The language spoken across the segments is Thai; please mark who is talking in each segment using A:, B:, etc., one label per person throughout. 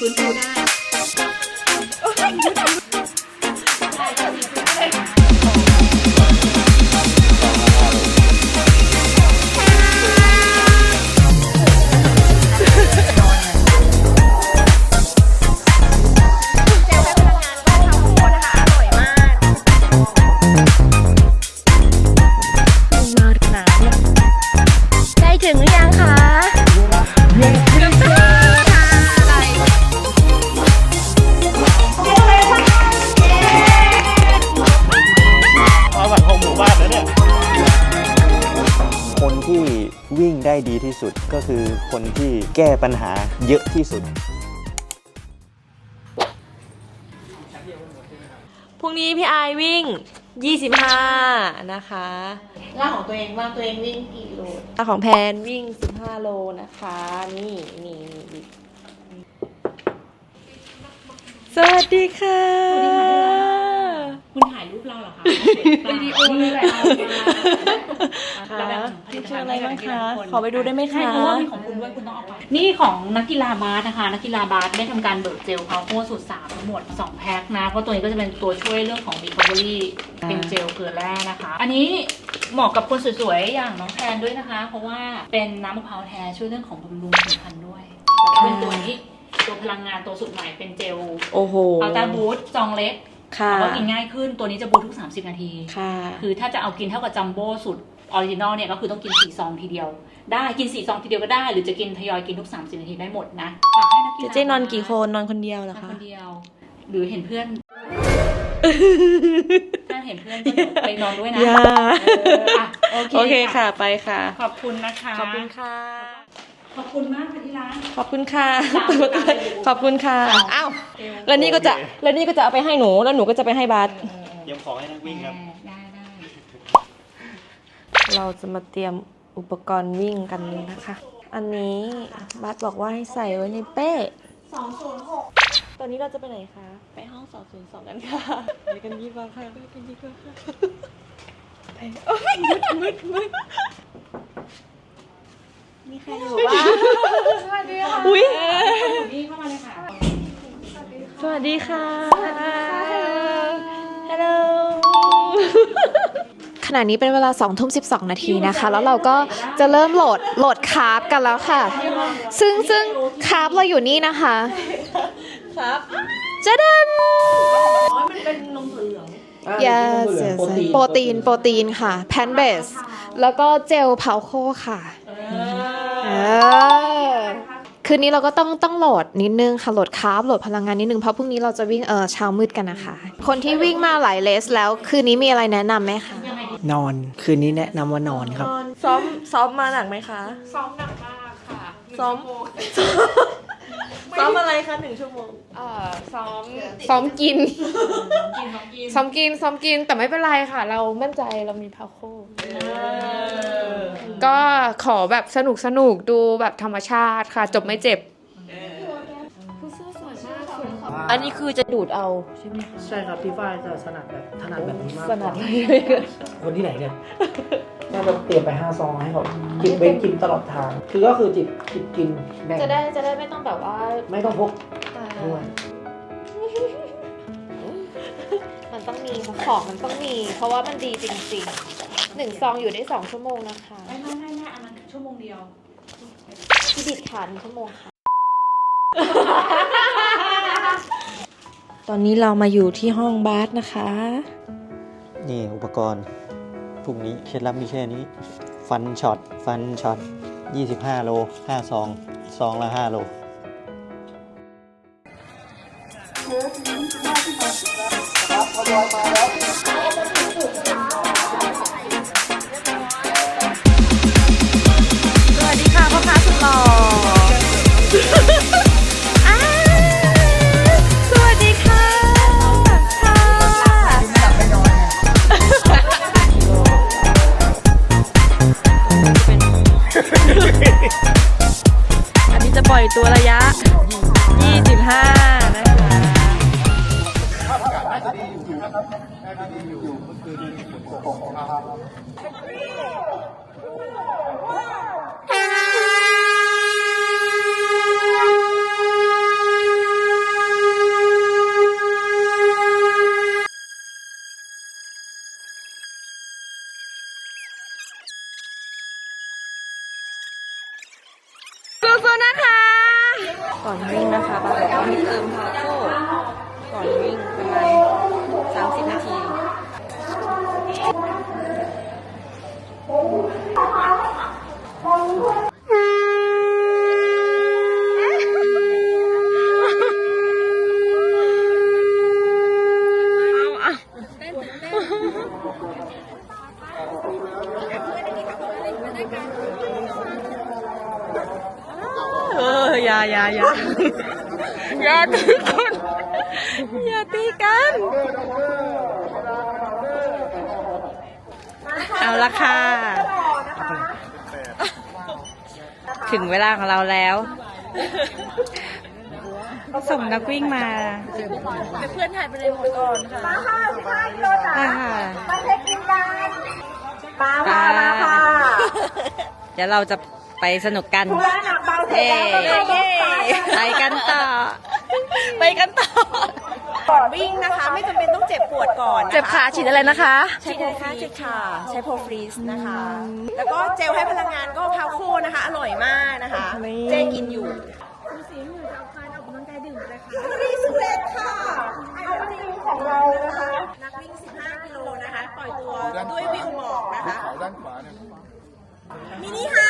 A: ฟื้นฟูได้
B: ด้ดีที่สุดก็คือคนที่แก้ปัญหาเยอะที่สุด
C: พรุ่งนี้พี่ไอายวิ่ง 25 นะคะ
A: ร่างของตัวเองว่าตัวเองวิ่งกี่โล
C: ของแพนวิ่ง 15 โลนะคะ นี่นี่นี่สวัสดีค่ะ
A: คุณถ่ายรูปเราเหรอคะวิดีโอเลยแหละ
C: ค่ะพี่ชื่ออะไรบ้างคะขอไปดูได้ไหม
A: ใช่
C: คะ
A: เพราะว่ามีของคุณด้วยคุณต้องเอาไปนี่ของนักกีฬาบาสนะคะ นักกีฬาบาสได้ทำการเบิกเจลพาวโคสูตรสามทั้งหมด2แพ็คนะเพราะตัวนี้ก็จะเป็นตัวช่วยเรื่องของ recovery เป็นเจลเกลือแร่นะคะ อันนี้เหมาะกับคนสวยๆอย่างน้องแทนด้วยนะคะ เพราะว่าเป็นน้ำมะพร้าวแท้ช่วยเรื่องของบำรุงผิวพรรณด้วยแล้วก็เป็นตัวนี้ตัวพลังงานตัวสุดใหม่เป็นเจล
C: โอ้โห
A: อัลตราบูสต์ซองเล็ก
C: ค่ะ
A: แล้วก็กินง่ายขึ้นตัวนี้จะบูสต์ทุก 30 นาที
C: ค่ะ
A: คือถ้าจะเอากินเท่ากับจัมโบ้สุดออริจินอลเนี่ยก็คือต้องกิน4ซองทีเดียว ได้กิน4ซองทีเดียวก็ได้ หรือจะกินทยอยกินทุก 30 นาทีได้หมดนะฝากให้นักกี
C: เจ
A: ฬา
C: เจ๊นอนกี่คนนอนคนเดียวเหรอ
A: นอน
C: คะ
A: คนเดียว หรือเห็นเพื่อน ถ้าเห็นเพื่อนก็เดี๋ยวไปนอนด้วยนะ
C: อย่า
A: เอออะโอเค
C: โอเคค่ะ ไปค่ะ
A: ขอบคุณนะคะ
C: ขอบคุณค่ะ
A: ข อบคุณมากค่ะที่รัก
C: ขอบคุณค่ะ
A: ตามตาม
C: ขอบคุณค่ะอ้าวแล้วนี่ก็จะแล้วนี่ก็จะเอาไปให้หนูแล้วหนูก็จะไปให้บาส
B: เตรียมของให้นักวิ่งครับ
A: ได้ได้
C: เราจะมาเตรียมอุปกรณ์วิ่งกันนะคะ อันนี้บาสบอกว่าให้ใส่ไว้ในเป้206ตอนนี้เราจะไปไหนคะ ไปห้อง202กันค่ะไปกันดีกว่าค่ะไปกันดีกว่าค่ะไปโอ้ยมืดมืดมืด มีใครอยู่บ้างสวัสดีค่ะอุ้ย
A: อยู่นี่เข้ามาเลยค่ะ
C: สวัสดีค่ะ ฮัลโหล
D: ขณะนี้เป็นเวลา2ทุ่ม12 นาทีนะคะ แล้วเราก็จะเริ่มโหลดโหลดคาร์บกันแล้วค่ะ ซึ่งซึ่งคาร์บเราอยู่นี่นะคะ
C: ครับ
D: จะดัน
C: อ๋อมันเป็นนมถั่วเหลือง
D: yes yes โปรตีน โปรตีนค่ะ แพนเบส แล้วก็เจลพาวโคค่ะ เออ คืนนี้เราก็ต้องต้องโหลดนิดนึงค่ะโหลดคาร์บโหลดพลังงานนิดนึงเพราะพรุ่งนี้เราจะวิ่งเออเช้ามืดกันนะคะ คนที่วิ่งมาหลายเลสแล้ว คืนนี้มีอะไรแนะนำไหมคะ
E: นอน คืนนี้แนะนำว่านอนครับ
C: ซ้อมซ้อมมาหนักไหมคะ
A: ซ้อมหนักมากค่ะ
C: ซ้อม ซ้อมอะไรคะหนึ่งชั่วโมง
D: เอ่อซ้อมซ้อมกิน
A: กินน้องกิน
D: ซ้อมกินซ้อมกินแต่ไม่เป็นไรค่ะ เรามั่นใจเรามีพาวโคก็ขอแบบสนุกสนุกดูแบบธรรมชาติค่ะ จบไม่เจ็บ
C: อันนี้คือจะดูดเอาใช่ไหมคะ
E: ใช่ครับพี่ฝ้ายจะถนัดแบบถนัดแบบนี้มาก
C: สนัดเลย
E: คนที่ไหนเนี่ย น่าจะเตรียมไปห้าซองให้เขาจิบเว้นกินตลอดทาง คือก็คือจิบจิบกินแบ่ง
D: จะได้จะได้ไม่ต้องแบบว่า
E: ไม่ต้องพกด้วย
D: มันต้องมีของมันต้องมี เพราะว่ามันดีจริงๆหนึ่งซองอยู่ได้สองชั่วโมงนะคะ
A: ไม่ไม่ไม่ไม่อันนั้นชั่วโมงเดียว
D: ที่บิดขาหนึ่งชั่วโมงค่ะ
C: ตอนนี้เรามาอยู่ที่ห้องบาสนะคะ
B: นี่อุปกรณ์ พรุ่งนี้เคล็ดลับมีแค่นี้ ฟันช็อต ฟันช็อต 25 โล5ซองซองละ 5 โล
C: ส อย่าอย่าอย่าอย่าตีกันอย่าตีกันเอาละค่ะ ถึงเวลาของเราแล้ว ส่งนักวิ่งมาเพื่อนถ่ายไปเลยหมดก่อนค่ะมาค่ะ15กิโลจ้ามาเช็คอินกันมาค่ะมาค่ะ เดี๋ยวเราจะ ไปสนุกกันเย้ไปกันต่อ ไปกันต่อ
F: ก่อนวิ่งนะคะไม่จำเป็นต้องเจ็บปวดก่อนนะคะ
C: เจ็บขาฉีดอะไรนะคะ
F: ใช้โพฟรีสค่ะ ใช้โพฟรีสนะคะ แล้วก็เจลให้พลังงานก็พาวโคนะคะ อร่อยมากนะคะ
C: นี่
F: เจ๊กินอยู่คุณสีเหมือนจะเอาการออกกำลังกายดื่มเลยค่ะรีสเวทค่ะเอาวันนี้ของเรานะคะ นักวิ่ง 15 กิโลนะคะ ปล่อยตัวด้วยวิวหมอกนะคะมินิฮาร์ดอะไรก็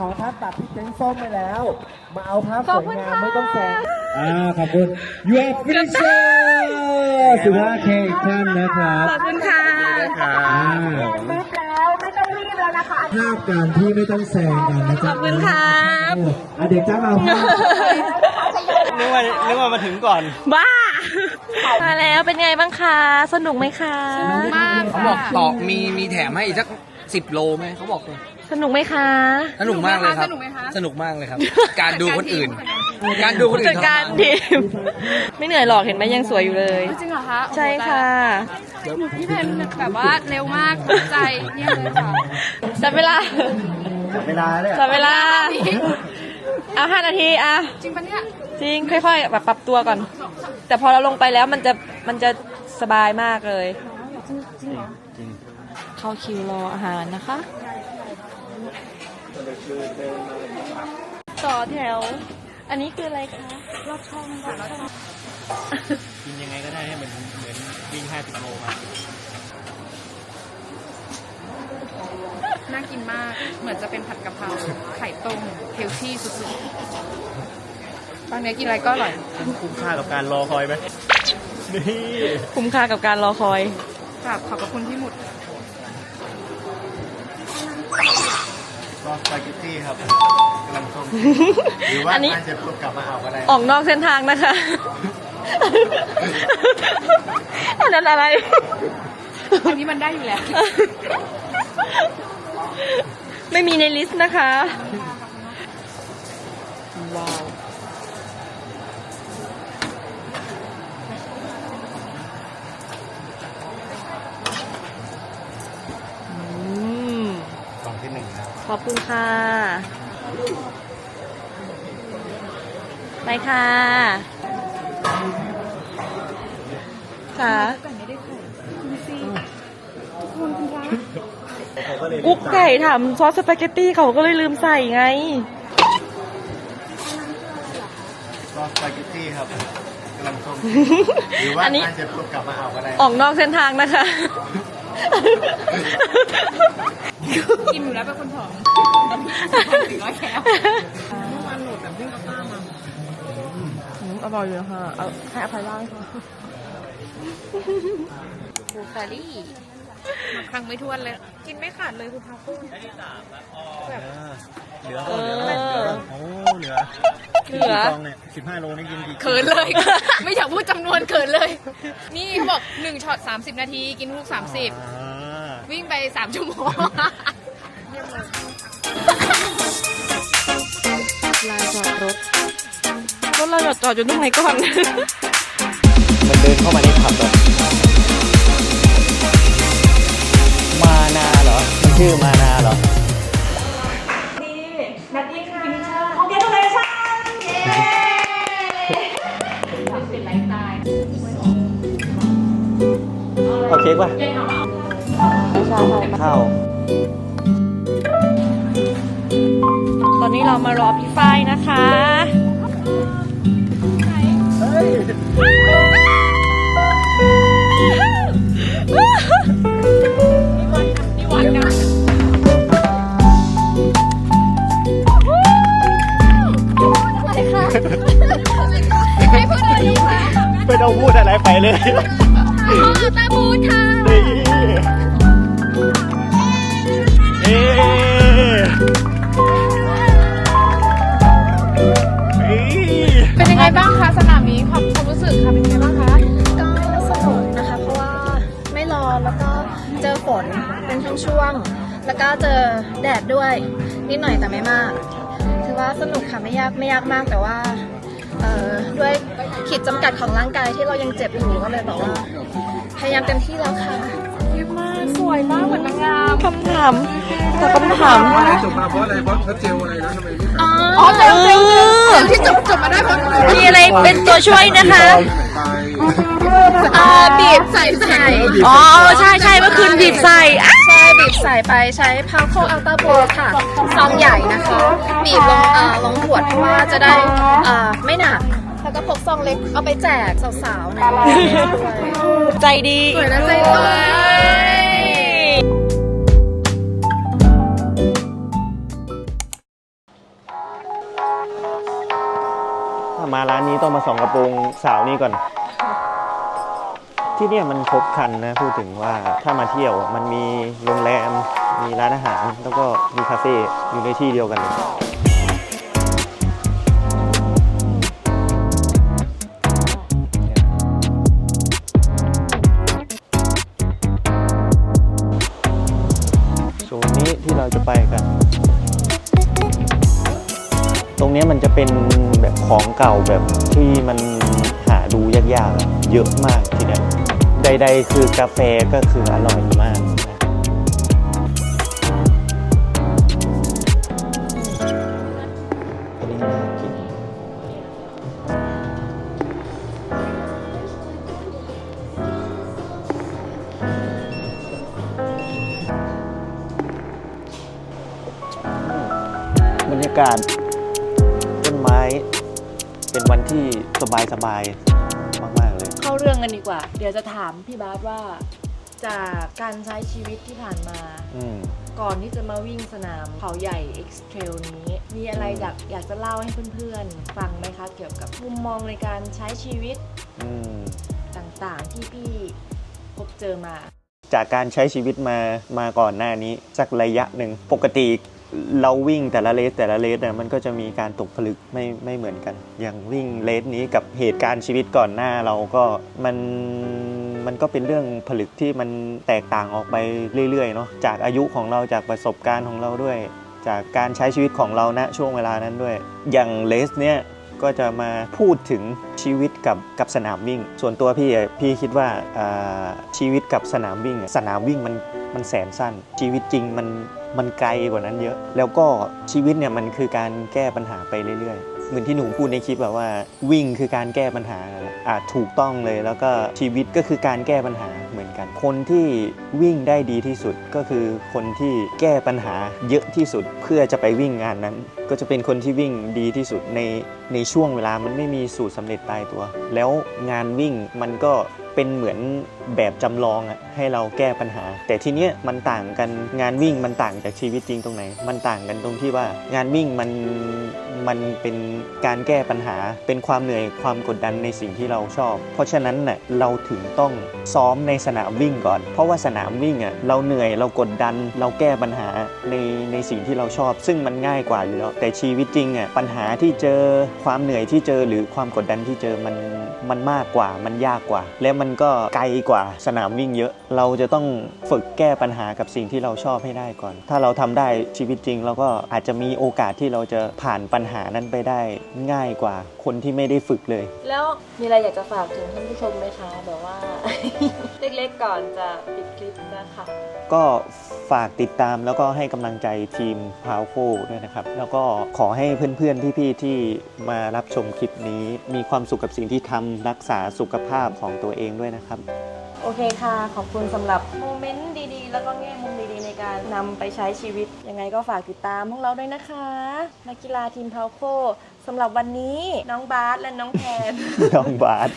G: ของท่านตัดที่เต็นท์ส้มไปแล้ว มาเอาภาพสวยงามไม่ต้องแซงอ่าขอบคุณ you are finisher สุภาพเคอีกท่านนะครับ
C: ขอบคุณค่ะ
G: อ่าภาพการที่ไม่ต้องแซงกันนะจ๊ะ
C: ขอบคุณครับ
G: โอ้อะเด็กจ้าเอาภาพ
B: นึกว่านึกว่ามาถึงก่อน
C: บ้า มาแล้วเป็นไงบ้างคะ สนุกไหมคะ
H: มากเขาบอกต่อมีมีแถมให้อีกสักสิบโลไหมเขาบอกเลย
C: สนุกไหมคะ
H: สนุกมากเลยครับสนุกมากเลยครับ การดูคนอื่น การดูคนอื่
C: จัด
H: น
C: การ
H: ทำงน
C: ทีม ไม่เหนื่อยหรอกเห็นไหมยังสวยอยู่เลย
I: จริงเหรอคะ
C: ใช่ค่ะ
I: พี่เพนแบบว่าเร็วมากตั้งใจเนี่ยเลยค่ะ
C: จับเวลา
G: เวลาเลย
C: จับเวลาเอาห้านาทีอะ
I: จริงปะเนี่ย
C: จริงค่อยๆแบบปรับตัวก่อน แต่พอเราลงไปแล้วมันจะมันจะสบายมากเลยเข้าคิวรออาหารนะคะ ต่อแถว อันนี้คืออะไรคะรอบช่องค่ะรอบช่อง
B: กินยังไงก็ได้ให้มันเหมือนวิ่ง50โลมา
I: น่ากินมาก เหมือนจะเป็นผัดกะเพราไข่ต้มเฮลที่สุดๆตอนนี้กินอะไรก็อร่อย
B: คุ้มค่ากับการรอคอยไหมนี่
C: คุ้มค่ากับการรอคอย
I: กราบขอบพระคุณที่หมุด
B: ก็สปาเกตตี้ครับกำลังต้มหรือว่า
C: อันนี้
B: ถ้าจะกลับมาเอาก็ได้
C: ออกนอกเส้นทางนะคะ อันนั้นอะไร
I: อันนี้มันได้อยู่แล้ว
C: ไม่มีในลิสต์นะคะ ขอบคุณค่ะ ไปค่ะค่ะกุ๊กไก่ถามซอสสปาเกตตี้เขาก็เลยลืมใส่ไง
B: ก็สปาเกตตี้ครับกำลังส้มหรือว่า
C: อันนี้
B: ถ้าจะกลับมาเอาก็ได้
C: ออกนอกเส้นทางนะคะ
I: กินอยู่แล้วเป็นคนผอมถึงร้อยแคล
C: อืมอร่อยเลยค่ะเอาให้อภัยได้ค่ะบูคารี่
I: มาครั้งไม่ท้วนเลย กินไม่ขาดเลยคุณพาคุณ
B: เหลือ
C: เออ
B: โอ้เหลือ
C: เหลือ
B: กี่กล่องเนี่ยสิบห้าโลนี่กินกี่
I: เขินเลย ไม่อยากพูดจำนวนเขินเลย นี่เขาบอกหนึ่งช็อต30นาที กินทุก
B: อ่า
I: 30 วิ่งไป3ชั่วโมง
C: ลานจอดรถรถเราจอดจอดอยู่ตรงไหนก่อน
B: มันเดินเข้ามาในผับแบบมานาเหรอ มันชื่อมานาเหรอ
A: เป็นไลฟ์สไตล์
B: เอาเค้กป่ะ ข้าว
C: ตอนนี้เรามารอพี่ฝ้ายนะคะ
B: ไม่ต้องพูดอะไรไปเลย
I: ก็เจ
J: อฝนเป็นช่วงๆแล้วก็เจอแดดด้วยนิดหน่อยแต่ไม่มาก ถือว่าสนุกค่ะไม่ยากไม่ยากมากแต่ว่าเอ่อด้วยขีดจำกัดของร่างกายที่เรายังเจ็บอยู่ก็เลยแบบว่า พยายามเต็มที่แล้วค่ะ
I: สวยมากเหมือนนางงาม
C: คำถามตอบคำถาม
G: จบมาเพราะอะไรเพราะเขาเจลอะไรนะทำไมไม่ทำ
I: อ๋อเจลเจล
C: เออ
I: ที่จบจบมาได้เพราะ
C: มีอะไรเป็นตัวช่วยนะคะ
G: ไป
I: เอ่อบีบใส่ใส่
C: อ๋อใช่ใช่เมื่อคืนบีบใส่อะ
J: ใช่บีบใส่ไปใช้พาวโคอัลต้าโบค่ะซองใหญ่นะคะบีบลงเอ่อลงขวดเพราะว่าจะได้เอ่อไม่หนักแล้วก็พกซองเล็กเอาไปแจกสาวๆในร้านด้วย
C: ใจดี
I: สวยนะใจสวย
B: ถ้ามาร้านนี้ต้องมาส่องกระโปรงสาวนี่ก่อน ที่เนี่ยมันครบครันนะพูดถึงว่าถ้ามาเที่ยวมันมีโรงแรม มีร้านอาหาร แล้วก็มีคาเฟ่อยู่ในที่เดียวกันเลยโซนนี้ที่เราจะไปกัน ตรงนี้มันจะเป็นแบบของเก่าแบบที่มันหาดูยากๆ เยอะมากทีเนี้ย ใดๆคือกาแฟก็คืออร่อยมากนะอันนี้น่ากินบรรยากาศต้นไม้เป็นวันที่สบายสบายๆ
C: รื่องกันดีกว่า เดี๋ยวจะถามพี่บาสว่า จากการใช้ชีวิตที่ผ่านมา
B: อืม
C: ก่อนที่จะมาวิ่งสนามเขาใหญ่ X Trail นี้ มีอะไรอยากอยากจะเล่าให้เพื่อนๆ ฟังไหมคะ เกี่ยวกับมุมมองในการใช้ชีวิต
B: อืม
C: ต่างๆ ที่พี่พบเจอมา
B: จากการใช้ชีวิตมามาก่อนหน้านี้สักระยะหนึ่งปกติ เราวิ่งแต่ละเลสแต่ละเลสเนี่ยมันก็จะมีการตกผลึกไม่ไม่เหมือนกัน อย่างวิ่งเลสนี้กับเหตุการณ์ชีวิตก่อนหน้าเราก็มันมันก็เป็นเรื่องผลึกที่มันแตกต่างออกไปเรื่อยๆเนาะจากอายุของเราจากประสบการณ์ของเราด้วย จากการใช้ชีวิตของเราณช่วงเวลานั้นด้วย อย่างเลสเนี่ยก็จะมาพูดถึงชีวิตกับกับสนามวิ่ง ส่วนตัวพี่พี่คิดว่าาชีวิตกับสนามวิ่ง สนามวิ่งมันมันแสนสั้น ชีวิตจริงมัน มันไกลกว่านั้นเยอะ แล้วก็ชีวิตเนี่ยมันคือการแก้ปัญหาไปเรื่อยๆ เหมือนที่หนูพูดในคลิปแบบว่า วิ่งคือการแก้ปัญหาอะถูกต้องเลยแล้วก็ชีวิตก็คือการแก้ปัญหาเหมือนกัน คนที่วิ่งได้ดีที่สุดก็คือคนที่แก้ปัญหาเยอะที่สุดเพื่อจะไปวิ่งงานนั้น ก็จะเป็นคนที่วิ่งดีที่สุดในในช่วงเวลามันไม่มีสูตรสำเร็จตายตัว แล้วงานวิ่งมันก็เป็นเหมือนแบบจำลองอะ ให้เราแก้ปัญหา แต่ทีเนี้ยมันต่างกันงานวิ่งมันต่างจากชีวิตจริงตรงไหน มันต่างกันตรงที่ว่างานวิ่งมันมันเป็นการแก้ปัญหา เป็นความเหนื่อยความกดดันในสิ่งที่เราชอบ เพราะฉะนั้นน่ะเราถึงต้องซ้อมในสนามวิ่งก่อน เพราะว่าสนามวิ่งอะเราเหนื่อยเรากดดันเราแก้ปัญหาในในสิ่งที่เราชอบ ซึ่งมันง่ายกว่าอยู่แล้วแต่ชีวิตจริงอะปัญหาที่เจอความเหนื่อยที่เจอหรือความกดดันที่เจอมันมันมากกว่ามันยากกว่า และมันก็ไกลกว่าสนามวิ่งเยอะเราจะต้องฝึกแก้ปัญหากับสิ่งที่เราชอบให้ได้ก่อน ถ้าเราทำได้ชีวิตจริง เราก็อาจจะมีโอกาสที่เราจะผ่านปัญหานั้นไปได้ง่ายกว่าคนที่ไม่ได้ฝึกเลย
K: แล้วมีอะไรอยากจะฝากถึงท่านผู้ชมไหมคะแบบว่า เล็กๆก่อนจะปิดคลิปนะคะ
B: ก็ฝากติดตามแล้วก็ให้กำลังใจทีมพาวโคด้วยนะครับ แล้วก็ขอให้เพื่อนๆ พี่ๆ ที่มารับชมคลิปนี้ มีความสุขกับสิ่งที่ทำรักษาสุขภาพของตัวเองด้วยนะครับ
K: โอเคค่ะ ขอบคุณสำหรับโมเมนต์ดีๆ แล้วก็แง่มุมดีๆ ในการนำไปใช้ชีวิต ยังไงก็ฝากติดตามพวกเราด้วยนะคะ นักกีฬาทีมพาวโคสำหรับวันนี้น้องบาสและน้องแพน
B: น้องบาส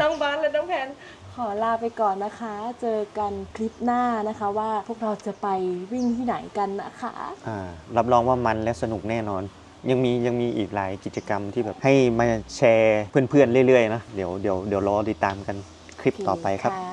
K: น้องบาสและน้องแพน ขอลาไปก่อนนะคะ เจอกันคลิปหน้านะคะว่าพวกเราจะไปวิ่งที่ไหนกันนะคะ
B: อ่ารับรองว่ามันและสนุกแน่นอน ยังมียังมีอีกหลายกิจกรรมที่แบบให้มาแชร์เพื่อนๆเรื่อยๆนะเดี๋ยวเดี๋ยวเดี๋ยวรอติดตามกันคลิปต่อไปครับ